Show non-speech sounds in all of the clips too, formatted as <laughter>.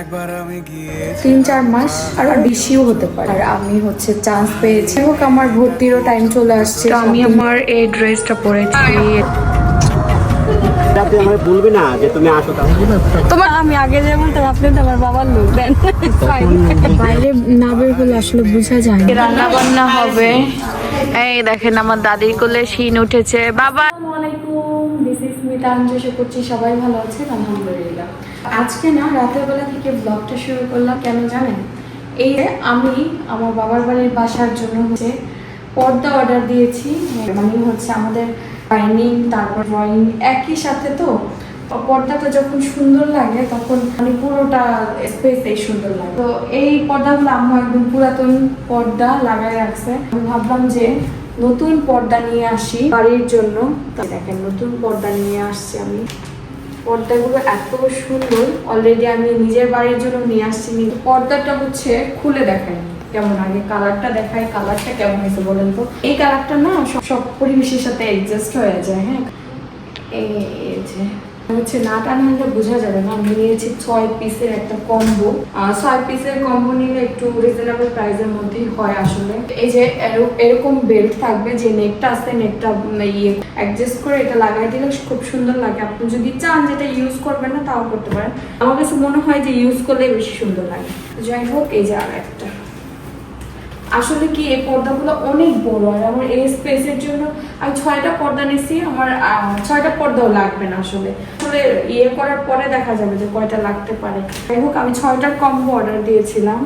একবার আমি গিয়ে তিন চার মাস আরও বেশিও হতে পারে। আর আমি হচ্ছে চান্স পেয়েছি। হোক আমার ভর্তিরও টাইম চলে আসছে। আমি আমার এই ড্রেসটা পরেছি। আপনি আমাকে বলবে না যে তুমি আসো তোমার আমি আগে আপনি তো আমার বাবার লোক দেন বাইরে না বের হলে আসলে বোঝা যায় রান্না বান্না হবে। এই দেখেন আমার দাদির কোলে শিন উঠেছে। বাবা! আসসালামু আলাইকুম দিস ইজ মিতা আমি করছি সবাই ভালো আছেন আলহামদুলিল্লাহ। আজকে না, রাতের বেলা থেকে ব্লগটা শুরু করলাম, কেন জানেন? এই আমি আমার বাবার বাড়ির বাসার জন্য হচ্ছে পর্দা অর্ডার দিয়েছি। মানে হচ্ছে আমাদের ডাইনিং তারপর ড্রয়িং একই সাথে তো পর্দাটা যখন সুন্দর লাগে, তখন মানে পুরোটা স্পেস স্পেসটাই সুন্দর লাগে। তো এই পর্দাগুলো আম্মু একদম পুরাতন পর্দা লাগাই রাখছে। আমি ভাবলাম যে নতুন পর্দা নিয়ে আসি বাড়ির জন্য। দেখেন, নতুন পর্দা নিয়ে আসছি আমি। পর্দাগুলো এত সুন্দর। অলরেডি আমি নিজের বাড়ির জন্য নিয়ে আসছি পর্দাটা হচ্ছে খুলে দেখাই কেমন আগে কালারটা দেখায় কালারটা কেমন হয়েছে বলেন তো? এই কালারটা না সব পরিবেশের সাথে অ্যাডজাস্ট হয়ে যায় হ্যাঁ? এই যে। হচ্ছে না টানলে বোঝা যাবে না। আমি নিয়েছি ছয় পিসের একটা কম্বো ছয় পিসের কম্বো নিলে একটু রিজনেবল প্রাইসের মধ্যেই হয় আসলে। এই যে এর- এরকম বেল্ট থাকবে যে নেকটা আছে নেকটা ইয়ে অ্যাডজাস্ট করে এটা লাগাই দিলে খুব সুন্দর লাগে। আপনি যদি চান যেটা ইউজ করবেন না, তাও করতে পারেন। আমার কাছে মনে হয় যে ইউজ করলে বেশি সুন্দর লাগে। যাই হোক, এই যে আর একটা আসলে কি এই পর্দাগুলো অনেক বড় আর আমার এই স্পেসের জন্য আমি ছয়টা পর্দা নিছি, আমার ছয়টা পর্দাও লাগবে না আসলে। আসলে ইয়ে করার পরে দেখা যাবে যে কয়টা লাগতে পারে। যাই হোক, আমি ছয়টার কম্বো অর্ডার দিয়েছিলাম।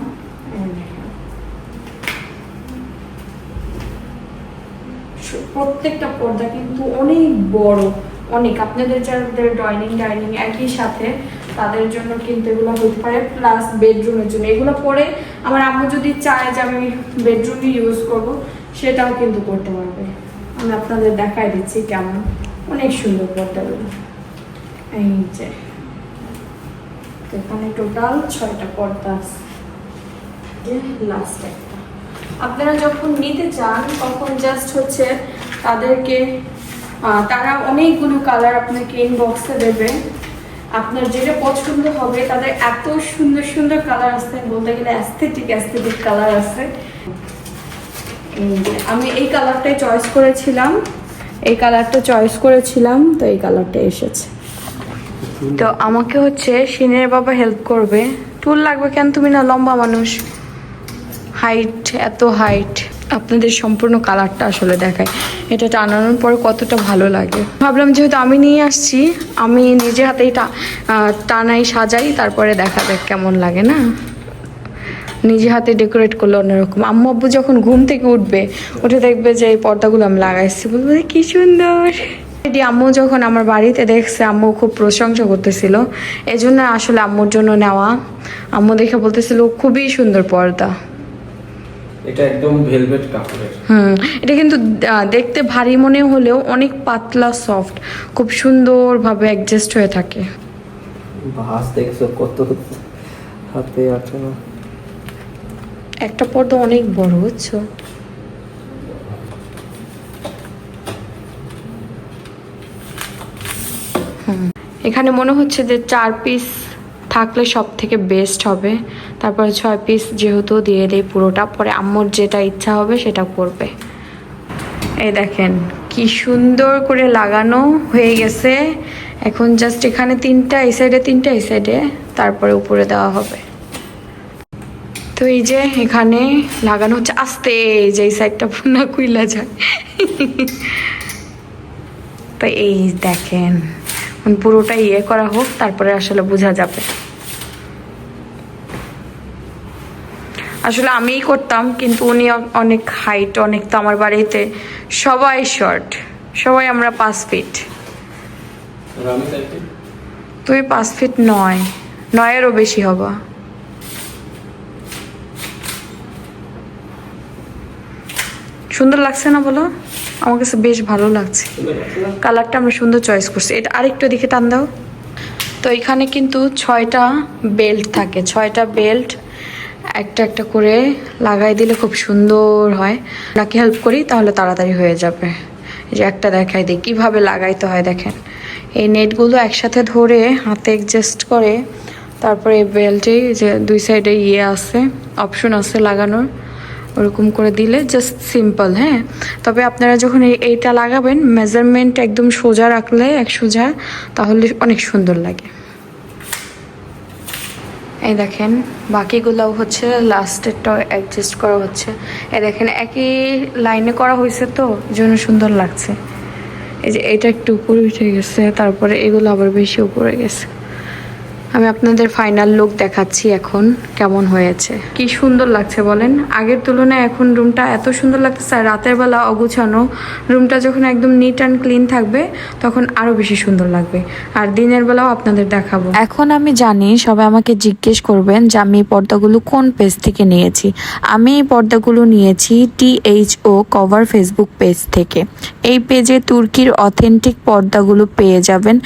প্রত্যেকটা পর্দা কিন্তু অনেক বড়, অনেক। আপনাদের যাদের ডাইনিং ডাইনিং একই সাথে তাদের জন্য কিন্তু এগুলো হতে পারে প্লাস বেডরুমের জন্য। এগুলো পরে আমার আম্মু যদি চায় যে আমি বেডরুমই ইউজ করব, সেটাও কিন্তু করতে পারবে। আমি আপনাদের দেখাই দিচ্ছি কেমন। অনেক সুন্দর পর্দাগুলো এই যে, এখানে টোটাল ছয়টা পর্দা আছে। লাস্ট একটা। আপনারা যখন নিতে চান, তখন জাস্ট হচ্ছে তাদেরকে তারা অনেকগুলো কালার আপনাকে ইনবক্সে দেবে। আপনার যেটা পছন্দ হবে, তাদের এত সুন্দর সুন্দর কালার আছে বলতে গেলে অ্যাস্থেটিক অ্যাস্থেটিক কালার আছে আমি এই কালারটাই চয়েস করেছিলাম। এই কালারটা চয়েস করেছিলাম, তো এই কালারটা এসেছে। তো আমাকে হচ্ছে শিনের বাবা হেল্প করবে। টুল লাগবে কেন তুমি না? লম্বা মানুষ। হাইট এত হাইট আপনাদের সম্পূর্ণ কালারটা আসলে দেখায়। এটা টানানোর পর কতটা ভালো লাগে। ভাবলাম যেহেতু আমি নিয়ে আসছি, আমি নিজে হাতেই টানাই, সাজাই, তারপরে দেখা যাক কেমন লাগে, না? নিজে হাতে ডেকোরেট করলে অন্যরকম। আম্মু আব্বু যখন ঘুম থেকে উঠবে, উঠে দেখবে যে এই পর্দাগুলো আমি লাগাইছি। বলব কি সুন্দর! এটি আম্মু যখন আমার বাড়িতে দেখছে, আম্মু খুব প্রশংসা করতেছিল। এই জন্য আসলে আম্মুর জন্য নেওয়া। আম্মু দেখে বলতেছিল, খুবই সুন্দর পর্দা। এটা একদম ভেলভেট কাপড়ের। হুম এটা কিন্তু দেখতে ভারী মনে হলেও অনেক পাতলা সফট খুব সুন্দরভাবে অ্যাডজাস্ট হয়ে থাকে। ভাস দেখছ কত হাতে আছে না। একটা পর্দা অনেক বড় বুঝছ? এখানে মনে হচ্ছে যে চার পিস থাকলে সব থেকে বেস্ট হবে। তারপরে ছয় পিস যেহেতু দিয়ে দেয় পুরোটা, পরে আম্মুর যেটা ইচ্ছা হবে সেটা করবে। এই দেখেন, কি সুন্দর করে লাগানো হয়ে গেছে। এখন জাস্ট এখানে তিনটা, এই সাইডে তিনটা, এই সাইডে তারপরে উপরে দেওয়া হবে। তো এই যে এখানে লাগানো হচ্ছে আস্তে এই যে এই সাইডটা না কুইলা যায়। তো এই দেখেন পুরোটা ইয়ে করা হোক, তারপরে আসলে বোঝা যাবে। আসলে আমিই করতাম কিন্তু উনি অনেক হাইট অনেক তো আমার বাড়িতে সবাই শর্ট সবাই আমরা পাঁচ ফিট তুই পাঁচ ফিট নয় নয়েরও বেশি হবা। সুন্দর লাগছে না বলো? আমার কাছে বেশ ভালো লাগছে। কালারটা আমরা সুন্দর চয়েস করছি। এটা আরেকটু দিকে টান দাও। তো এখানে কিন্তু ছয়টা বেল্ট থাকে ছয়টা বেল্ট একটা একটা করে লাগাই দিলে খুব সুন্দর হয়। নাকি হেল্প করি, তাহলে তাড়াতাড়ি হয়ে যাবে। যে একটা দেখাই দিই, কীভাবে লাগাইতে হয় দেখেন। এই নেটগুলো একসাথে ধরে হাতে অ্যাডজাস্ট করে, তারপরে এই বেল্টে যে দুই সাইডে ইয়ে আছে অপশন আছে লাগানোর, ওরকম করে দিলে জাস্ট সিম্পল হ্যাঁ? তবে আপনারা যখন এই- এইটা লাগাবেন মেজারমেন্ট একদম সোজা রাখলে, এক সোজা, তাহলে অনেক সুন্দর লাগে। এই দেখেন, বাকিগুলোও হচ্ছে লাস্টেরটা অ্যাডজাস্ট করা হচ্ছে। এই দেখেন, একই লাইনে করা হয়েছে তো, জন্য সুন্দর লাগছে। এই যে এটা একটু উপরে উঠে গেছে, তারপরে এগুলো আবার বেশি উপরে গেছে। আমি আপনাদের ফাইনাল লুক দেখাচ্ছি এখন, কেমন হয়েছে? কি সুন্দর লাগছে বলেন? আগের তুলনায় এখন রুমটা এত সুন্দর লাগতেছে, আর রাতের বেলা অগুছানো রুমটা যখন একদম নিট অ্যান্ড ক্লিন থাকবে, তখন আরও বেশি সুন্দর লাগবে। আর দিনের বেলাও আপনাদের দেখাবো। এখন আমি জানি সবাই আমাকে জিজ্ঞেস করবেন যে আমি এই পর্দাগুলো কোন পেজ থেকে নিয়েছি। আমি এই পর্দাগুলো নিয়েছি টিএইচও কভার ফেসবুক পেজ থেকে। এই পেজে তুর্কির অথেন্টিক পর্দাগুলো পেয়ে যাবেন।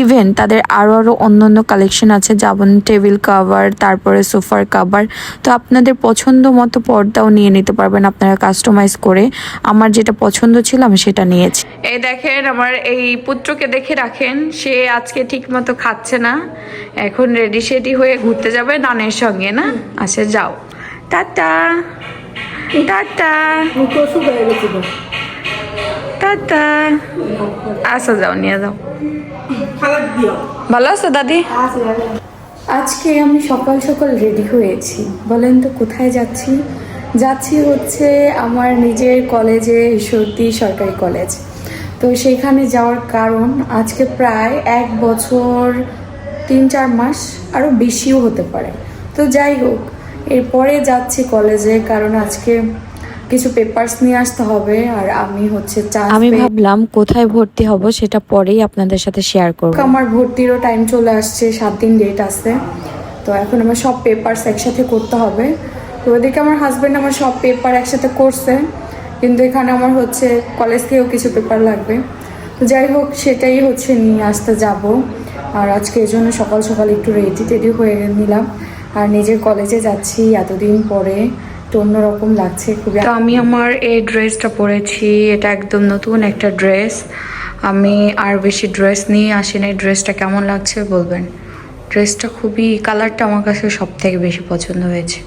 ইভেন তাদের আরও আরও অন্যান্য কালেকশন আছে যেমন টেবিল কাভার তারপরে সোফার কাভার। তো আপনাদের পছন্দ মতো পর্দাও নিয়ে নিতে পারবেন আপনারা কাস্টমাইজ করে। আমার যেটা পছন্দ ছিল আমি সেটা নিয়েছি। এই দেখেন আমার এই পুত্রকে দেখে রাখেন। সে আজকে ঠিক মতো খাচ্ছে না। এখন রেডি সেডি হয়ে ঘুরতে যাবে নানের সঙ্গে না? আচ্ছা যাও। টাটা। টাটা। টাটা। আচ্ছা যাও নিয়ে যাও। ভালো আছো দাদি? আজকে আমি সকাল সকাল রেডি হয়েছি। বলেন তো কোথায় যাচ্ছি? যাচ্ছি হচ্ছে আমার নিজের কলেজে ঈশ্বরদী সরকারি কলেজ। তো সেখানে যাওয়ার কারণ আজকে প্রায় এক বছর তিন চার মাস আরও বেশিও হতে পারে। তো যাই হোক এরপরে যাচ্ছি কলেজে কারণ আজকে কিছু পেপারস নিয়ে আসতে হবে আর আমি হচ্ছে চান্স আমি ভাবলাম কোথায় ভর্তি হব সেটা পরেই আপনাদের সাথে শেয়ার করব। আমার ভর্তিরও টাইম চলে আসছে সাত দিন ডেট আছে। তো এখন আমার সব পেপারস একসাথে করতে হবে। তো ওদিকে আমার হাজব্যান্ড আমার সব পেপার একসাথে করছে কিন্তু এখানে আমার হচ্ছে কলেজ থেকেও কিছু পেপার লাগবে। তো যাই হোক সেটাই হচ্ছে নিয়ে আসতে যাব। আর আজকে এই জন্য সকাল সকাল একটু রেডি টেডি হয়ে নিলাম। আর নিজের কলেজে যাচ্ছি এতদিন পরে। তো অন্যরকম লাগছে, খুবই তো আমি আমার এই ড্রেসটা পরেছি, এটা একদম নতুন একটা ড্রেস আমি আর বেশি ড্রেস নিয়ে আসি না ড্রেসটা কেমন লাগছে বলবেন? ড্রেসটা খুবই কালারটা আমার কাছে সব থেকে বেশি পছন্দ হয়েছে।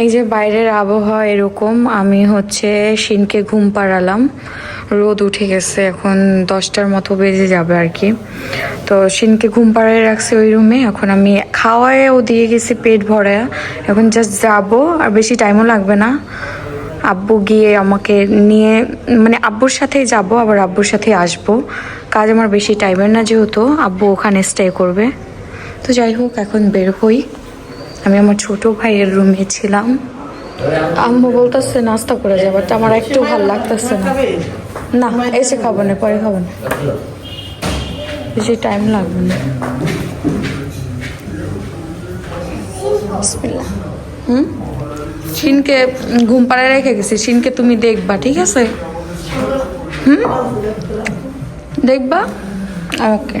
এই যে বাইরের আবহাওয়া এরকম, আমি হচ্ছে শিনকে ঘুম পাড়ালাম। রোদ উঠে গেছে, এখন দশটার মতো বেজে যাবে আর কি। তো শিনকে ঘুম পাড়ায় রাখছি ওই রুমে, এখন আমি খাওয়ায়ও দিয়ে গেছি পেট ভরা এখন জাস্ট যাব, আর বেশি টাইমও লাগবে না। আব্বু গিয়ে আমাকে নিয়ে মানে আব্বুর সাথেই যাব, আবার আব্বুর সাথেই আসব। কাজ আমার বেশি টাইমের না যেহেতু, আব্বু ওখানে স্টে করবে। তো যাই হোক, এখন বের হই। আমি আমার ছোট ভাইয়ের রুমে ছিলাম। আম্মু বলতেছে, নাস্তা করে যাব আমার একটু ভালো লাগতেছে না। না, এসে খাব না, পরে খাব না। বেশি টাইম লাগবে না। হুম? শিনকে ঘুম পাড়ায় রেখে গেছি। শিনকে তুমি দেখবা, ঠিক আছে? হুম? দেখবা? ওকে।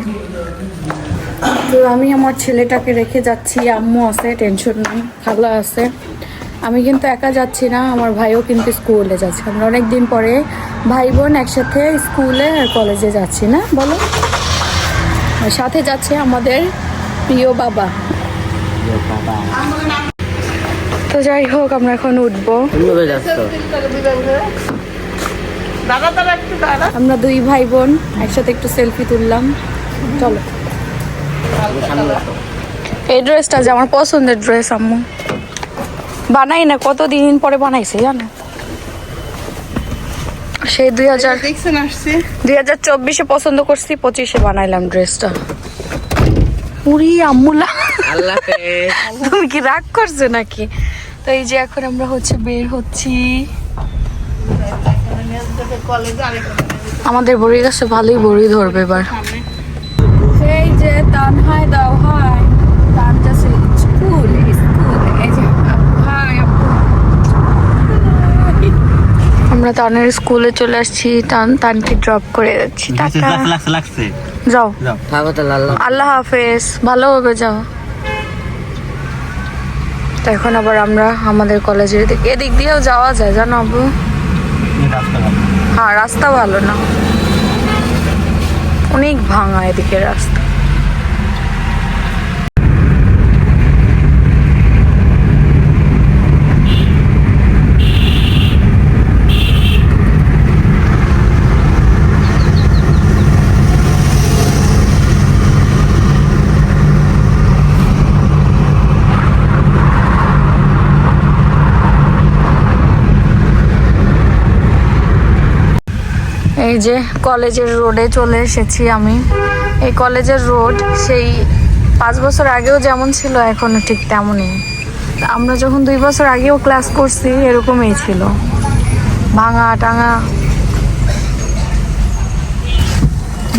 তো আমি আমার ছেলেটাকে রেখে যাচ্ছি। আম্মু আছে টেনশন নেই, খালা আছে। আমি কিন্তু একা যাচ্ছি না আমার ভাইও কিন্তু স্কুলে যাচ্ছে। আমরা অনেক দিন পরে ভাই বোন একসাথে স্কুলে আর কলেজে যাচ্ছি না বলো? সাথে যাচ্ছে আমাদের প্রিয় বাবা। তো যাই হোক আমরা এখন উঠবো। আমরা দুই ভাই বোন একসাথে একটু সেলফি তুললাম। চলো। এই ড্রেসটা যে আমার পছন্দের ড্রেস আম্মু। বানাই না কতদিন পরে বানাইছে জানো? সেই দুই হাজার দুই হাজার চব্বিশে পছন্দ করছি পঁচিশে বানাইলাম ড্রেসটা। আম্মুলা। আল্লাহ তুমি কি রাগ করছ নাকি? তো এই যে এখন আমরা হচ্ছে বের হচ্ছি। আমাদের বড়ি গাছে ভালোই বড়ি ধরবে এবার। সেই যে তান হাই দাও হাই তান যাচ্ছে স্কুল স্কুল এই যে হাই আমরা তানের স্কুলে চলে আসছি তান তানকে ড্রপ করে যাচ্ছি। <laughs> টাটা। লাগছে লাগছে যাও। আল্লাহ আল্লাহ হাফেজ ভালোভাবে যাও। তো এখন আবার আমরা আমাদের কলেজের দিকে এদিক দিয়েও যাওয়া যায় জানো আবু হ্যাঁ রাস্তা ভালো না। অনেক ভাঙা এদিকে রাস্তা। যে কলেজের রোডে চলে এসেছি আমি। এই কলেজের রোড সেই পাঁচ বছর আগেও যেমন ছিল, এখনও ঠিক তেমনই। আমরা যখন দুই বছর আগেও ক্লাস করছি, এরকমই ছিল। ভাঙা, টাঙা।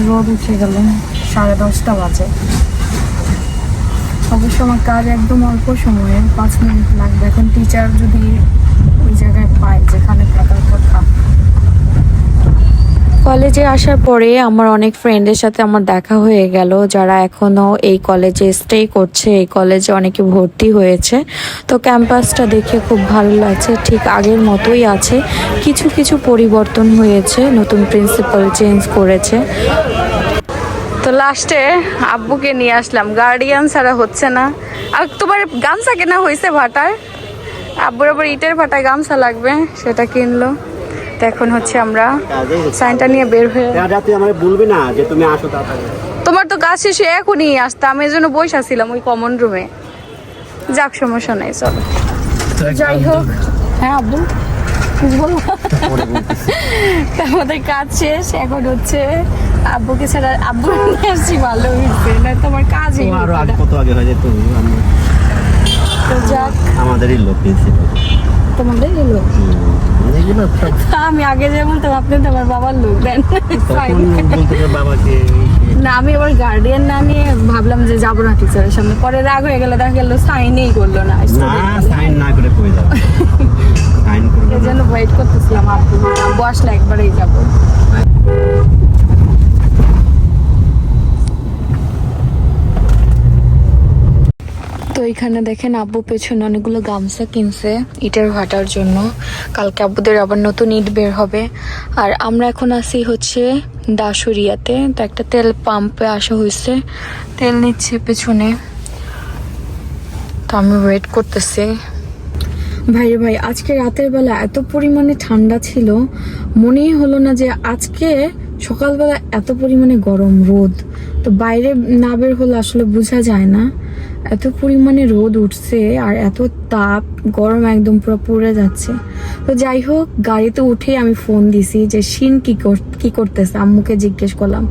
রোদ উঠে গেল, সাড়ে দশটা বাজে। অবশ্য আমার কাজ একদম অল্প সময়ে, পাঁচ মিনিট লাগবে। এখন টিচার যদি ওই জায়গায় পায়, যেখানে থাকার কথা। কলেজে আসার পরে আমার অনেক ফ্রেন্ডের সাথে আমার দেখা হয়ে গেল, যারা এখনও এই কলেজে স্টে করছে। এই কলেজে অনেকে ভর্তি হয়েছে। তো ক্যাম্পাসটা দেখে খুব ভালো লাগছে। ঠিক আগের মতোই আছে। কিছু কিছু পরিবর্তন হয়েছে। নতুন প্রিন্সিপাল চেঞ্জ করেছে। তো লাস্টে আব্বুকে নিয়ে আসলাম। গার্ডিয়ান ছাড়া হচ্ছে না। আর তোমার গামছা কেনা হয়েছে ভাটার? আব্বুর আবার ইটের ভাটায় গামছা লাগবে, সেটা কিনলো। তো এখন হচ্ছে আমরা সাইনটা নিয়ে বের হয়ে রাজা তুই আমাকে বলবি না যে তুমি আসো তাড়াতাড়ি। তোমার তো কাজ শেষে এখনই আসতাম এই জন্য বসে ছিলাম ওই কমন রুমে যাক সমস্যা নেই চলো। যাই হোক। হ্যাঁ আব্বু? কিছু বলো তা আমাদের কাজ শেষ এখন হচ্ছে আব্বুকে ছাড়া আব্বু নিয়ে আসছি ভালো হয়েছে। না তোমার কাজই আরও আগে কত আগে হয়ে যেত তো যাক। আমাদেরই লোক প্রিন্সিপাল তোমাদের এলো এগুলো আমি আগে যেমন বলতাম আপনি তো আমার বাবার লোক দেন বাবাকে না আমি আবার গার্ডিয়ান না নিয়ে ভাবলাম যে যাব না টিচারের সামনে। পরে রাগ হয়ে গেল দেখা গেল সাইনই করল না সাইন না। করে কই যাবে। সাইন জন্য ওয়েট করতেছিলাম আপনি বস না একবারেই যাব। তো এখানে দেখেন আব্বু পেছনে অনেকগুলো গামছা কিনছে ইটের ভাটার জন্য। কালকে আব্বুদের আবার নতুন ইট বের হবে। আর আমরা এখন আসি হচ্ছে দাসুরিয়াতে তো একটা তেল পাম্পে আসা হয়েছে। তেল নিচ্ছে পেছনে। তো আমি ওয়েট করতেছি। ভাই ভাই, আজকে রাতের বেলা এত পরিমাণে ঠান্ডা ছিল। মনেই হলো না যে আজকে সকালবেলা এত পরিমাণে গরম রোদ। তো বাইরে না বের হলে আসলে বোঝা যায় না। এত পরিমাণে রোদ উঠছে আর এত তাপ, গরম একদম পুরো পুড়ে যাচ্ছে। তো যাই হোক, গাড়িতে উঠে আমি ফোন দিছি যে, শিন কি কর- কি করতেছে? আম্মুকে জিজ্ঞেস করলাম।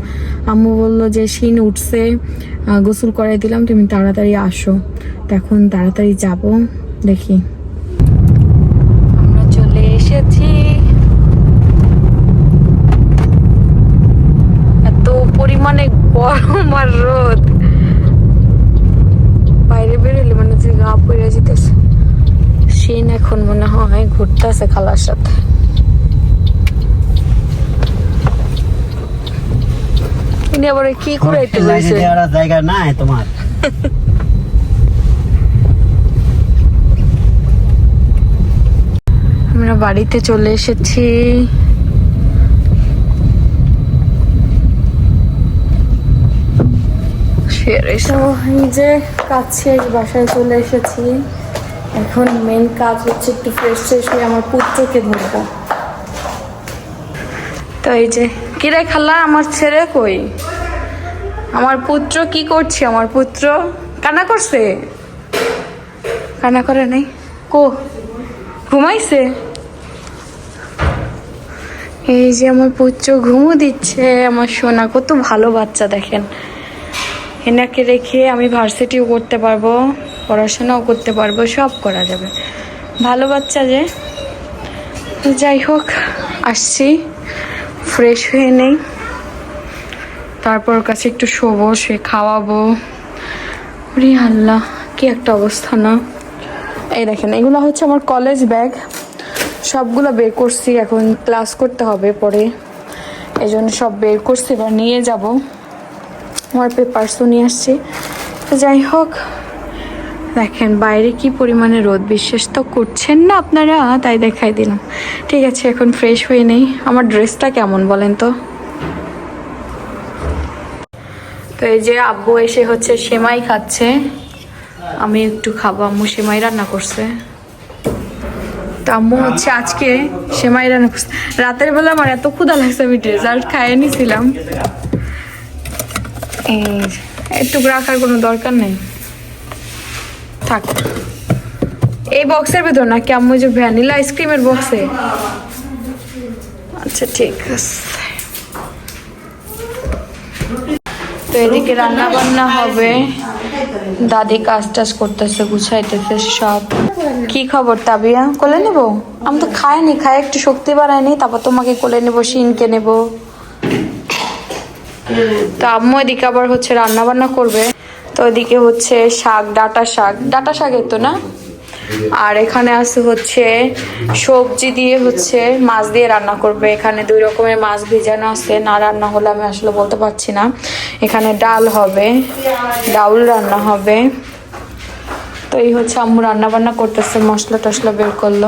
আম্মু বলল যে, শিন উঠছে গোসল করাই দিলাম, তুমি তাড়াতাড়ি আসো। তো এখন তাড়াতাড়ি যাব, দেখি। আমরা চলে এসেছি। এত পরিমাণে গরম আর রোদ বাইরে বেরোলে মানে যে গা পড়ে যেতেছে সেন এখন মনে হয় ঘুরতেছে খালার সাথে। ইনি আবার কি জায়গা নাই তোমার। <laughs> আমরা বাড়িতে চলে এসেছি। এই যে শেষ বাসায় চলে এসেছি। এখন মেন কাজ হচ্ছে একটু ফ্রেশ ফ্রেশ হয়ে আমার পুত্রকে ধরবো। তো এই যে, কিরে খালা, আমার ছেলে কই? আমার পুত্র কি করছে? আমার পুত্র কান্না করছে? কান্না করে নাই? কো, ঘুমাইছে? এই যে আমার পুত্র ঘুমো দিচ্ছে, আমার সোনা কত ভালো বাচ্চা দেখেন। এনাকে রেখে আমি ভার্সিটিও করতে পারব। পড়াশোনাও করতে পারব, সব করা যাবে। ভালো বাচ্চা যে। যাই হোক, আসছি। ফ্রেশ হয়ে নেই। তারপর কাছে একটু শোবো, সে খাওয়াবো। রে আল্লাহ, কি একটা অবস্থা না। এই দেখেন, এগুলো হচ্ছে আমার কলেজ ব্যাগ সবগুলো বের করছি, এখন ক্লাস করতে হবে পরে। এই জন্য সব বের করছি, এবার নিয়ে যাব। আমার পেপারসও নিয়ে আসছি। যাই হোক দেখেন, বাইরে কি পরিমাণে রোদ বিশ্বাস তো করছেন না আপনারা? তাই দেখাই দিলাম। ঠিক আছে, এখন ফ্রেশ হয়ে নেই। আমার ড্রেসটা কেমন বলেন তো? তো এই যে আব্বু এসে হচ্ছে সেমাই খাচ্ছে। আমি একটু খাব, আম্মু সেমাই রান্না করছে। তো আম্মু হচ্ছে আজকে সেমাই রান্না করছে। রাতের বেলা আমার এত ক্ষুধা লাগছে, আমি ডেজার্ট খাইয়ে নিছিলাম। এই একটু রাখার কোনো দরকার নেই। থাক। এই বক্সের ভিতর না কি আমি যে ভ্যানিলা আইসক্রিমের বক্সে আচ্ছা ঠিক আছে। তো এদিকে রান্না বান্না হবে। দাদি কাজ টাজ করতেছে, গুছাইতেছে সব। কি খবর, তাবিয়া? কোলে নেব? আমি তো খাইনি, খাই, একটু শক্তি বাড়ায়নি তারপর তোমাকে কোলে নেব সিনকে নেব। তো আম্মু এদিকে আবার হচ্ছে রান্না বান্না করবে। তো ওইদিকে হচ্ছে শাক ডাটা শাক। ডাটা শাকের তো না? আর এখানে আছে হচ্ছে সবজি দিয়ে হচ্ছে মাছ দিয়ে রান্না করবে। এখানে দুই রকমের মাছ ভিজানো আছে। না রান্না হলে আমি আসলে বলতে পারছি না। এখানে ডাল হবে ডাউল রান্না হবে। তো এই হচ্ছে আম্মু রান্না বান্না করতেছে মশলা টশলা বের করল।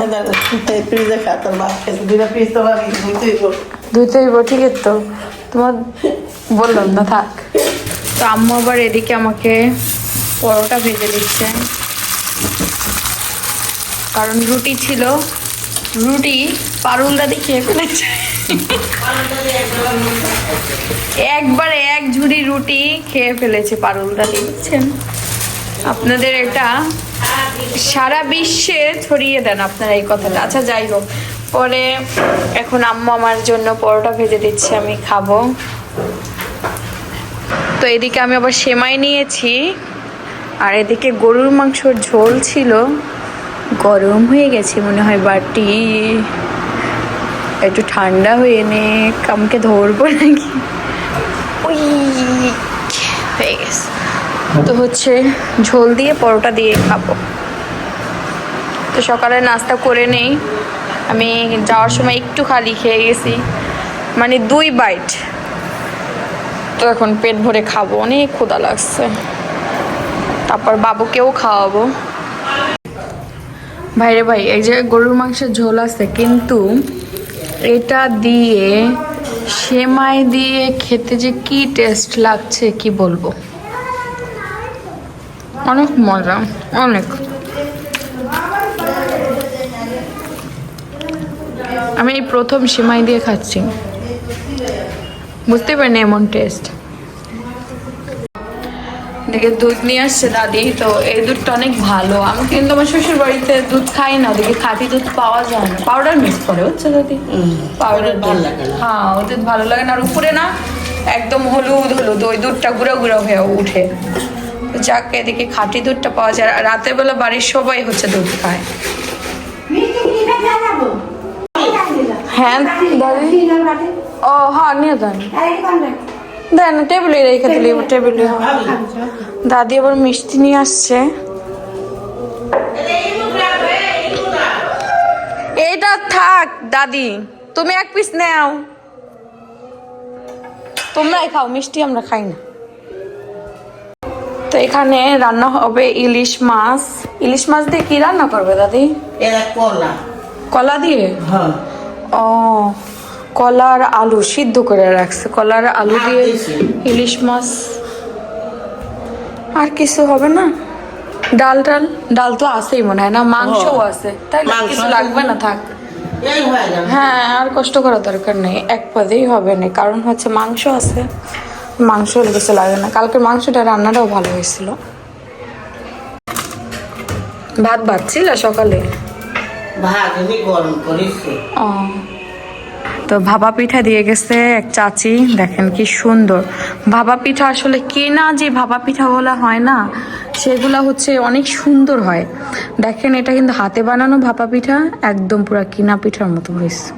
ফ্রিজে খাতার ভাত খেতে দুইটা ফ্রিজ তো দুইটাই ধুইতে ঠিক তো। তোমার বললাম না থাক। তো আম্মু আবার এদিকে আমাকে পরোটা ভেজে দিচ্ছে। কারণ রুটি ছিল। রুটি পারুলদা দিয়ে খেয়ে ফেলেছে। একবারে এক ঝুড়ি রুটি খেয়ে ফেলেছে পারুলদা দিয়ে বুঝছেন আপনাদের এটা সারা বিশ্বে ছড়িয়ে দেন আপনারা এই কথাটা। আচ্ছা যাই হোক। পরে এখন আম্মু আমার জন্য পরোটা ভেজে দিচ্ছে, আমি খাব। তো এদিকে আমি আবার সেমাই নিয়েছি। আর এদিকে গরুর মাংসর ঝোল ছিল। গরম হয়ে গেছে মনে হয় বাটি। একটু ঠান্ডা হয়ে নে আমাকে ধরবো নাকি? ওই হয়ে গেছে। তো হচ্ছে ঝোল দিয়ে পরোটা দিয়ে খাব। তো সকালে নাস্তা করে নেই। আমি যাওয়ার সময় একটু খালি খেয়ে গেছি। মানে দুই বাইট। তো এখন পেট ভরে খাব, অনেক ক্ষুদা লাগছে। তারপর বাবুকেও খাওয়াবো। ভাইরে ভাই, এই যে গরুর মাংসের ঝোল আছে, কিন্তু এটা দিয়ে, সেমাই দিয়ে খেতে যে কি টেস্ট লাগছে, কি বলব? অনেক মজা, অনেক। আমি এই প্রথম সেমাই দিয়ে খাচ্ছি। বুঝতে পারিনি এমন টেস্ট দেখে দুধ নিয়ে আসছে দাদি তো এই দুধটা অনেক ভালো। আমি কিন্তু আমার শ্বশুর বাড়িতে দুধ খাই না ওদিকে খাঁটি দুধ পাওয়া যায় না। পাউডার মিক্স করে বুঝছ দাদি? পাউডার ভালো লাগে না। হ্যাঁ ওই দুধ ভালো লাগে না। আর উপরে না একদম হলুদ হলুদ ওই দুধটা গুঁড়ো গুঁড়ো হয়ে উঠে। তো যাক এদিকে খাঁটি দুধটা পাওয়া যায়। আর রাতের বেলা বাড়ির সবাই হচ্ছে দুধ খায়। হ্যাঁ দাদি? ও হ্যাঁ নিয়ে দেন। দেন টেবিলে রেখে দিলি টেবিলে দাদি আবার মিষ্টি নিয়ে আসছে। এইটা থাক দাদি তুমি এক পিস নাও। তোমরাই খাও মিষ্টি আমরা খাই না। তো এখানে রান্না হবে ইলিশ মাছ। ইলিশ মাছ দিয়ে কি রান্না করবে দাদি? কলা। কলা দিয়ে? হ্যাঁ। কলার আলু সিদ্ধ করে রাখছে। কলার আলু দিয়ে ইলিশ মাছ। আর কিছু হবে না? ডাল ডাল ডাল তো আছেই মনে হয় না? মাংসও হ্যাঁ। আছে। তাই কিছু লাগবে না থাক। হয়ে হ্যাঁ আর কষ্ট করার দরকার নেই। এক পদেই হবে না। কারণ হচ্ছে মাংস আছে। মাংস কিছু লাগে না। কালকের মাংসটা রান্নাটাও ভালো হয়েছিল। ভাত বাচ্ছিল সকালে? ভাত আমি গরম করেছি। ও। তো ভাপা পিঠা দিয়ে গেছে এক চাচি, দেখেন কি সুন্দর। ভাপা পিঠা আসলে কেনা যে ভাপা পিঠাগুলো হয় না, সেগুলো হচ্ছে অনেক সুন্দর হয়। দেখেন এটা কিন্তু হাতে বানানো ভাপা পিঠা, একদম পুরো কিনা পিঠার মতো হয়েছে।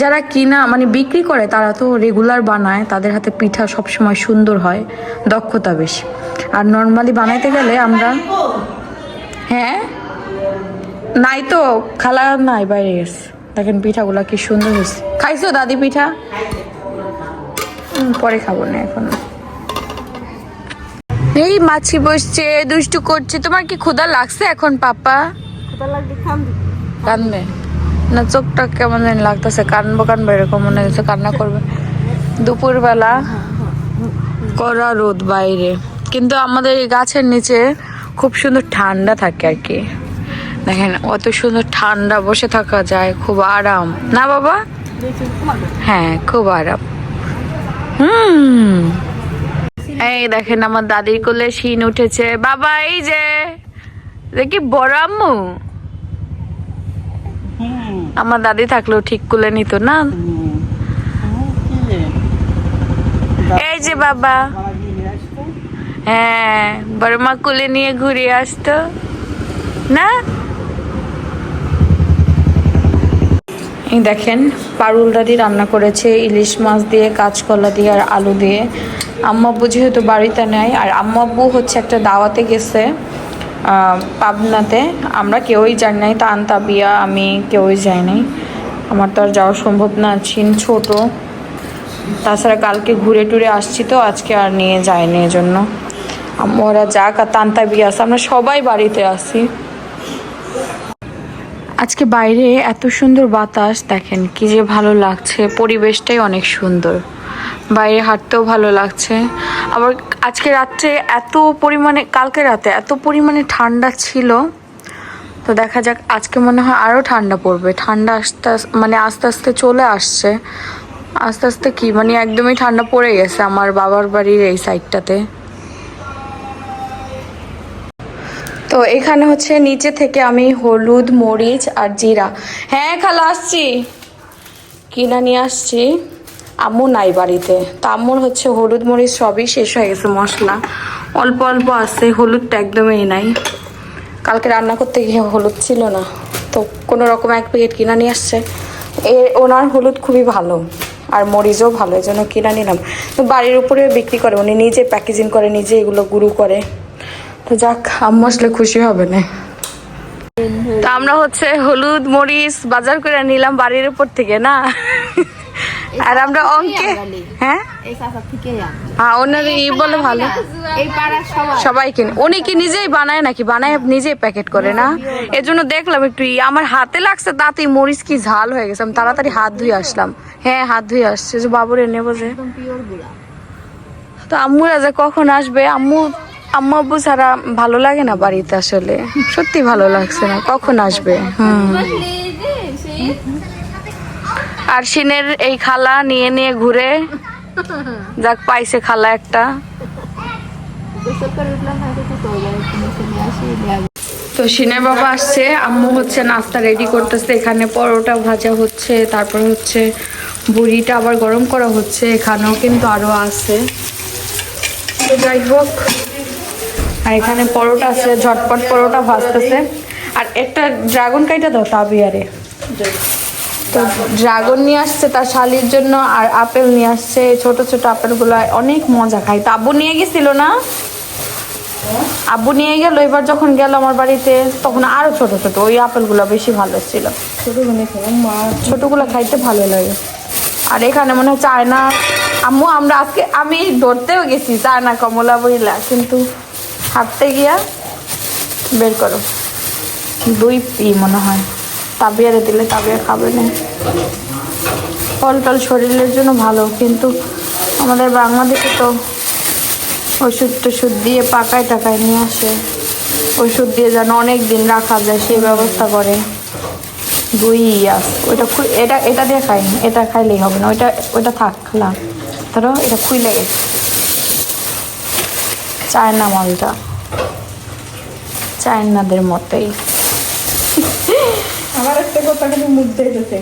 যারা কিনা মানে বিক্রি করে, তারা তো রেগুলার বানায়, তাদের হাতে পিঠা সবসময় সুন্দর হয়, দক্ষতা বেশি। আর নর্মালি বানাইতে গেলে আমরা হ্যাঁ? নাই তো, খালা নাই, বাইরে গেছে। দেখেন পিঠাগুলা কি সুন্দর হয়েছে। খাইছো দাদি পিঠা? পরে খাব না এখন। এই মাছি বসছে দুষ্টু করছে। তোমার কি ক্ষুধা লাগছে এখন পাপা? কান্দবে না চোখটা কেমন জানি লাগতেছে। কানবো কানবো এরকম মনে হচ্ছে কান্না করবে। দুপুরবেলা কড়া রোদ বাইরে। কিন্তু আমাদের এই গাছের নিচে খুব সুন্দর ঠান্ডা থাকে আর কি। দেখেন, অত সুন্দর ঠান্ডা বসে থাকা যায়, খুব আরাম। না বাবা? হ্যাঁ খুব আরাম। হুম। এই দেখেন, আমার দাদির কোলে শিন উঠেছে। বাবা, এই যে দেখি বড় আম্মু? আমার দাদি থাকলেও ঠিক কোলে নিত, না? এই যে বাবা। হ্যাঁ বড় মা কোলে নিয়ে ঘুরে আসতো। না? এই দেখেন, পারুল দাদি রান্না করেছে, ইলিশ মাছ দিয়ে, কাঁচকলা দিয়ে আর আলু দিয়ে। আম্মাব্বু যেহেতু বাড়িতে নেয় আর আম্মাব্বু হচ্ছে একটা দাওয়াতে গেছে পাবনাতে। আমরা কেউই যাই নাই তান তাবিয়া আমি কেউই যাই নাই। আমার তো আর যাওয়া সম্ভব না চিন ছোট। তাছাড়া কালকে ঘুরে টুরে আসছি তো, আজকে আর নিয়ে যায়নি এজন্য। আম্মু, ওরা যাক, আর তান্তা, বিয়ে আছে, আমরা সবাই বাড়িতে আসি আজকে বাইরে এত সুন্দর বাতাস, দেখেন কি যে ভালো লাগছে। পরিবেশটাই অনেক সুন্দর। বাইরে হাঁটতেও ভালো লাগছে। আবার আজকে রাত্রে এত পরিমাণে, কালকে রাতে এত পরিমাণে ঠান্ডা ছিল। তো দেখা যাক, আজকে মনে হয় আরও ঠান্ডা পড়বে। ঠান্ডা আস্তে আস- মানে আস্তে আস্তে চলে আসছে। আস্তে আস্তে কি মানে একদমই ঠান্ডা পড়ে গেছে আমার বাবার বাড়ির এই সাইডটাতে তো এখানে হচ্ছে নিচে থেকে আমি হলুদ, মরিচ আর জিরা। হ্যাঁ খালা, আসছি। কিনা নিয়ে আসছি। আম্মু নাই বাড়িতে। তো আম্মুর হচ্ছে হলুদ, মরিচ সবই শেষ হয়ে গেছে, মশলা। অল্প অল্প আছে, হলুদটা একদমই নাই। কালকে রান্না করতে গিয়ে হলুদ ছিল না। তো কোনো রকম এক প্যাকেট কিনা নিয়ে আসছে। এ, ওনার হলুদ খুবই ভালো আর মরিচও ভালো এই জন্য কিনা নিলাম। তো বাড়ির উপরে বিক্রি করে, উনি নিজে প্যাকেজিং করে, নিজে এগুলো গুরু করে। তো যাক আম্মু আসলে খুশি হবে না। তো আমরা হচ্ছে হলুদ মরিচ বাজার করে নিলাম বাড়ির উপর থেকে না? আর আমরা অঙ্কে হ্যাঁ? হ্যাঁ ওনার ই বলে ভালো। সবাই। কিনে উনি কি নিজেই বানায় নাকি? বানায় নিজেই প্যাকেট করে না? এজন্য দেখলাম একটু আমার হাতে লাগছে তাতেই মরিচ কি ঝাল হয়ে গেছে। আমি তাড়াতাড়ি হাত ধুয়ে আসলাম। হ্যাঁ হাত ধুয়ে আসছে। যে বাবুরে নেব যে। তো আম্মুরা যে কখন আসবে? আম্মু আম্মু আব্বু ছাড়া ভালো লাগে না বাড়িতে আসলে। সত্যি ভালো লাগছে না, কখন আসবে? আর সিনের এই খালা নিয়ে নিয়ে ঘুরে, যাক পাইছে খালা একটা। তো সিনের বাবা আসছে, আম্মু হচ্ছে নাস্তা রেডি করতেছে, এখানে পরোটা ভাজা হচ্ছে, তারপর হচ্ছে বুড়িটা আবার গরম করা হচ্ছে, এখানেও কিন্তু আরও আছে। যাই হোক আর এখানে পরোটা আছে ঝটপট পরোটা ভাজতেছে। আর একটা ড্রাগন কাইটা দাও তাবিয়ারে। তো ড্রাগন নিয়ে আসছে তার শালির জন্য আর আপেল নিয়ে আসছে ছোট ছোট আপেলগুলো অনেক মজা খাই তো আব্বু নিয়ে গেছিল না? আব্বু নিয়ে গেল এবার যখন গেল আমার বাড়িতে তখন আরও ছোট ছোট ওই আপেলগুলো বেশি ভালো ছিল। ছোটগুলো খাইতে ভালো লাগে। আর এখানে মনে হয় চায়না। আম্মু আমরা আজকে আমি ধরতেও গেছি চায়না কমলা বইলা কিন্তু হাঁটতে গিয়া বের করো। দুই পি মনে হয়। তাবিয়ারে দিলে তাবিয়া খাবে না। ফল টল শরীরের জন্য ভালো, কিন্তু আমাদের বাংলাদেশে তো ওষুধ টষুধ দিয়ে পাকায় টাকায় নিয়ে আসে। ওষুধ দিয়ে যেন অনেক দিন রাখা যায় সেই ব্যবস্থা করে। দুই ইয়াস ওইটা এটা এটা দিয়ে খাই এটা খাইলেই হবে না, ওইটা ওইটা থাক ধরো, এটা খুইলে গেছে। চায়না মলটা। চায়নাদের মতোই। আমার একটা কথা কিন্তু মুখ দেখেছে